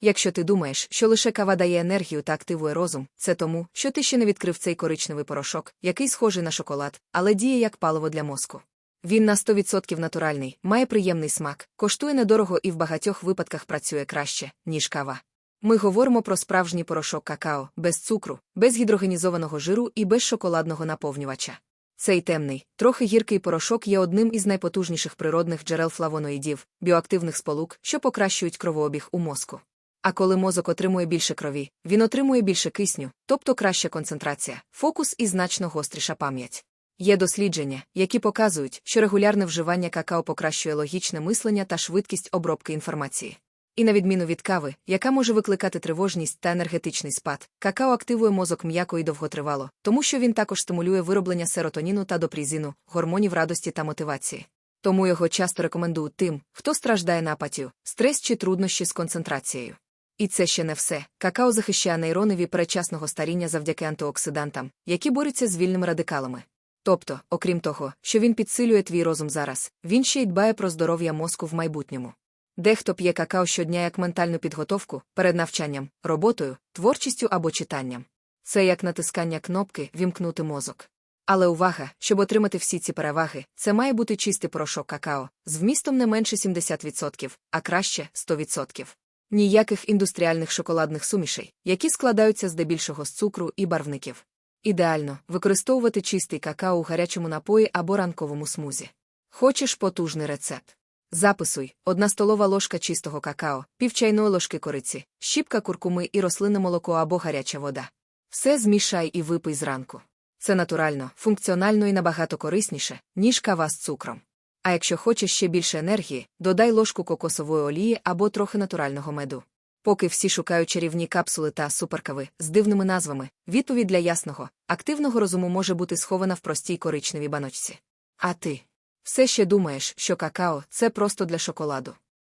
Якщо ти думаєш, що лише кава дає енергію та активує розум, це тому, що ти ще не відкрив цей коричневий порошок, який схожий на шоколад, але діє як паливо для мозку. Він на 100% натуральний, має приємний смак, коштує недорого і в багатьох випадках працює краще, ніж кава. Ми говоримо про справжній порошок какао, без цукру, без гідрогенізованого жиру і без шоколадного наповнювача. Цей темний, трохи гіркий порошок є одним із найпотужніших природних джерел флавоноїдів, біоактивних сполук, що покращують кровообіг у мозку. А коли мозок отримує більше крові, він отримує більше кисню, тобто краща концентрація, фокус і значно гостріша пам'ять. Є дослідження, які показують, що регулярне вживання какао покращує логічне мислення та швидкість обробки інформації. І на відміну від кави, яка може викликати тривожність та енергетичний спад, какао активує мозок м'яко і довготривало, тому що він також стимулює вироблення серотоніну та допрізину, гормонів радості та мотивації. Тому його часто рекомендують тим, хто страждає на апатію, стрес чи труднощі з концентрацією. І це ще не все. Какао захищає нейрони від передчасного старіння завдяки антиоксидантам, які борються з вільними радикалами. Тобто, окрім того, що він підсилює твій розум зараз, він ще й дбає про здоров'я мозку в майбутньому. Дехто п'є какао щодня як ментальну підготовку перед навчанням, роботою, творчістю або читанням. Це як натискання кнопки вімкнути мозок. Але увага, щоб отримати всі ці переваги, це має бути чистий порошок какао, з вмістом не менше 70%, а краще 100%. Ніяких індустріальних шоколадних сумішей, які складаються здебільшого з цукру і барвників. Ідеально використовувати чистий какао у гарячому напої або ранковому смузі. Хочеш потужний рецепт? Записуй: одна столова ложка чистого какао, пів чайної ложки кориці, щіпка куркуми і рослинне молоко або гаряча вода. Все змішай і випий зранку. Це натурально, функціонально і набагато корисніше, ніж кава з цукром. А якщо хочеш ще більше енергії, додай ложку кокосової олії або трохи натурального меду. Поки всі шукають чарівні капсули та суперкави з дивними назвами, відповідь для ясного, активного розуму може бути схована в простій коричневій баночці. А ти все ще думаєш, що какао це просто для шоколаду.